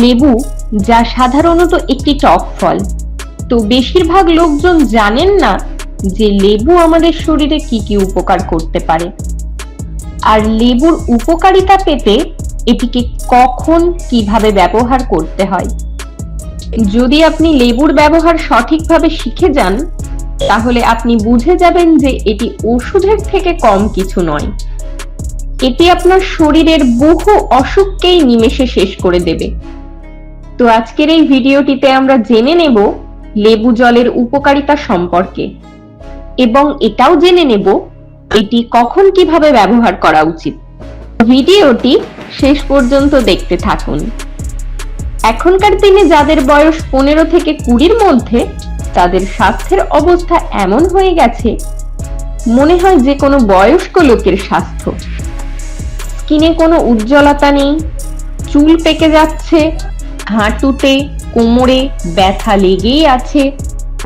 লেবু, যা সাধারণত একটি টক ফল। তো বেশিরভাগ লোকজন জানেন না যে লেবু আমাদের শরীরে কি কি উপকার করতে পারে। আর লেবুর উপকারিতা পেতে এটিকে কখন কীভাবে ব্যবহার করতে হয়। যদি আপনি লেবুর ব্যবহার সঠিকভাবে শিখে যান, তাহলে আপনি বুঝে যাবেন যে এটি ওষুধের থেকে কম কিছু নয়। এটি আপনার শরীরের বহু অসুখকেই নিমেষে শেষ করে দেবে। তো আজকের এই ভিডিওটিতে আমরা জেনে নেব লেবু জলের উপকারিতা সম্পর্কে। এবং এটাও জেনে নেব এটি কখন কীভাবে ব্যবহার করা উচিত। ভিডিওটি শেষ পর্যন্ত দেখতে থাকুন। এখনকার দিনে যাদের বয়স পনেরো থেকে কুড়ির মধ্যে, তাদের স্বাস্থ্যের অবস্থা এমন হয়ে গেছে, মনে হয় যে কোনো বয়স্ক লোকের স্বাস্থ্য। স্কিনে কোনো উজ্জ্বলতা নেই, চুল পেকে যাচ্ছে হাঁটুতে, কোমরে ব্যথা লেগেই আছে।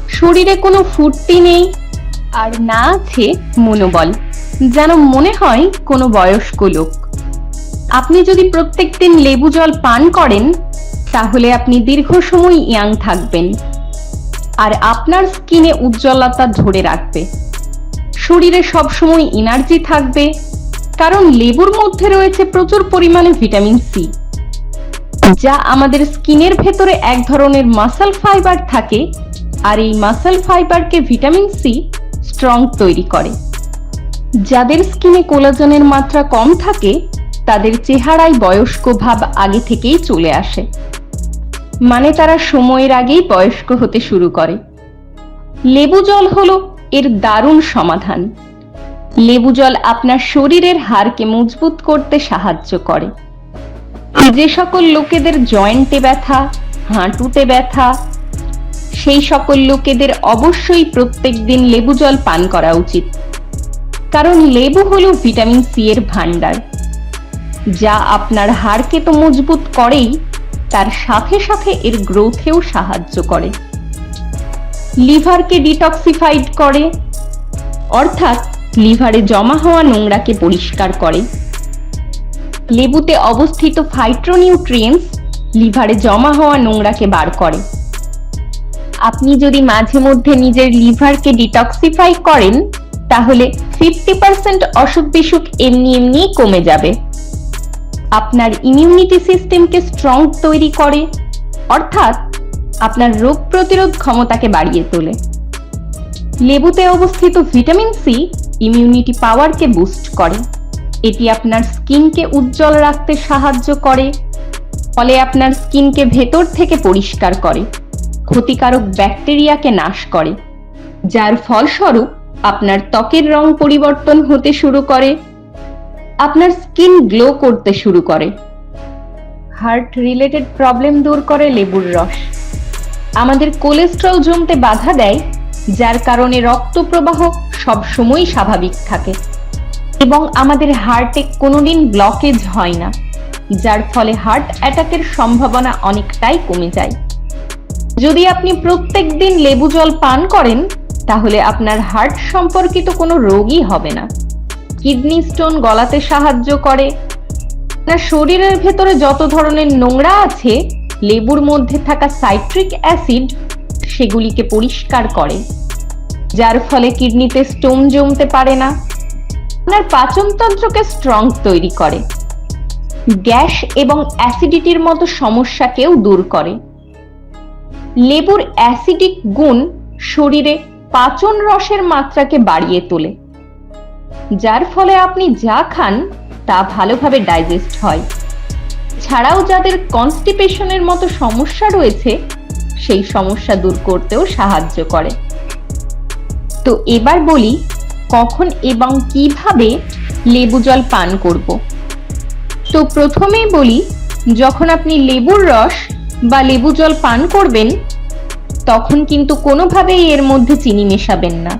শরীরে কোনো ফুর্তি নেই আর না আছে মনোবল, যেন মনে হয় কোনো বয়স্ক লোক। আপনি যদি প্রত্যেক দিন লেবু জল পান করেন, তাহলে আপনি দীর্ঘ সময় ইয়াং থাকবেন। আর আপনার স্কিনে উজ্জ্বলতা ধরে রাখবে। শরীরে সবসময় এনার্জি থাকবে। কারণ লেবুর মধ্যে রয়েছে প্রচুর পরিমাণে ভিটামিন সি। যা আমাদের স্কিনের ভেতরে এক ধরনের মাসল ফাইবার থাকে আর এই মাসল ফাইবারকে ভিটামিন সি স্ট্রং তৈরি করে। যাদের স্কিনে কোলাজেনের মাত্রা কম থাকে, তাদের চেহারায় বয়স্ক ভাব আগে থেকেই চলে আসে। মানে তারা সময়ের আগেই বয়স্ক হতে শুরু করে। লেবু জল হলো এর দারুণ সমাধান। লেবু জল আপনার শরীরের হাড়কে মজবুত করতে সাহায্য করে। যে সকল লোকেদের জয়েন্টে ব্যথা, হাঁটুতে ব্যথা, সেই সকল লোকেদের অবশ্যই প্রত্যেকদিন লেবু জল পান করা উচিত। কারণ লেবু হলো ভিটামিন সি এর ভান্ডার যা আপনার হাড়কে তো মজবুত করেই, তার সাথে সাথে এর গ্রোথেও সাহায্য করে। লিভারকে ডিটক্সিফাইড করে, অর্থাৎ লিভারে জমা হওয়া নোংরাকে পরিষ্কার করে। লেবুতে অবস্থিত ফাইট্রোনিউট্রিয়েন্টস লিভারে জমা হওয়া নোংরাকে বার করে। আপনি যদি মাঝে মধ্যে নিজের লিভারকে ডিটক্সিফাই করেন, তাহলে ফিফটি পার্সেন্ট অসুখ বিসুখ এমনি এমনিই কমে যাবে। আপনার ইমিউনিটি সিস্টেমকে স্ট্রং তৈরি করে, অর্থাৎ আপনার রোগ প্রতিরোধ ক্ষমতাকে বাড়িয়ে তোলে। লেবুতে অবস্থিত ভিটামিন সি ইমিউনিটি পাওয়ারকে বুস্ট করে। এটি আপনার স্কিনকে উজ্জ্বল রাখতে সাহায্য করে, ফলে আপনার স্কিনকে ভেতর থেকে পরিষ্কার করে, ক্ষতিকারক ব্যাকটেরিয়াকে নাশ করে, যার ফলস্বরূপ আপনার ত্বকের রং পরিবর্তন হতে শুরু করে, আপনার স্কিন গ্লো করতে শুরু করে। হার্ট রিলেটেড প্রবলেম দূর করে লেবুর রস। আমাদের কোলেস্ট্রল জমতে বাধা দেয়, যার কারণে রক্ত প্রবাহ সব সময় স্বাভাবিক থাকে। এবং আমাদের হার্টে কোনোদিন ব্লকেজ হয় না, যার ফলে হার্ট অ্যাটাকের সম্ভাবনা অনেকটাই কমে যায়। যদি আপনি প্রত্যেক দিন লেবু জল পান করেন, তাহলে আপনার হার্ট সম্পর্কিত কোনো রোগই হবে না। কিডনি স্টোন গলাতে সাহায্য করে। আপনার শরীরের ভেতরে যত ধরনের নোংরা আছে, লেবুর মধ্যে থাকা সাইট্রিক অ্যাসিড সেগুলিকে পরিষ্কার করে, যার ফলে কিডনিতে স্টোন জমতে পারে না। আপনার পাচনতন্ত্রকে স্ট্রং তৈরি করে। গ্যাস এবং অ্যাসিডিটির মতো সমস্যাকেও দূর করে। লেবুর অ্যাসিডিক গুণ শরীরে পাচন রসের মাত্রাকে বাড়িয়ে তোলে। যার ফলে আপনি যা খান, তা ভালোভাবে ডাইজেস্ট হয়। ছাড়াও যাদের কনস্টিপেশনের মতো সমস্যা রয়েছে, সেই সমস্যা দূর করতেও সাহায্য করে। তো এবার বলি কখন এবং কীভাবে লেবু জল পান করব। তো প্রথমেই বলি, যখন আপনি লেবুর রস বা লেবু জল পান করবেন, তখন কিন্তু কোনোভাবেই এর মধ্যে চিনি মেশাবেন না।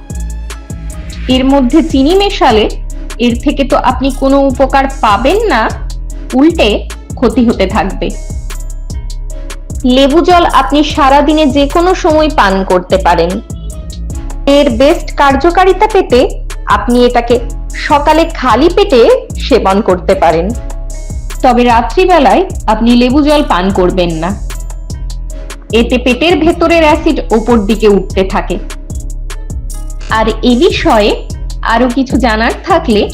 এর মধ্যে চিনি মেশালে এর থেকে তো আপনি কোনো উপকার পাবেন না, উল্টে ক্ষতি হতে থাকবে। লেবু জল আপনি সারাদিনে যে কোনো সময় পান করতে পারেন। এর বেস্ট কার্যকারিতা পেতে আপনি এটাকে সকালে খালি পেটে সেবন করতে পারেন। তবে রাত্রিবেলায় আপনি লেবু জল পান করবেন না। এতে পেটের ভেতরের অ্যাসিড ওপর দিকে উঠতে থাকে। আর এ বিষয়ে আরও কিছু জানার থাকলে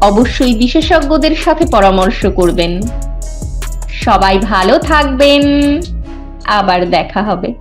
অবশ্যই বিশেষজ্ঞদের সাথে পরামর্শ করবেন। সবাই ভালো থাকবেন। আবার দেখা হবে।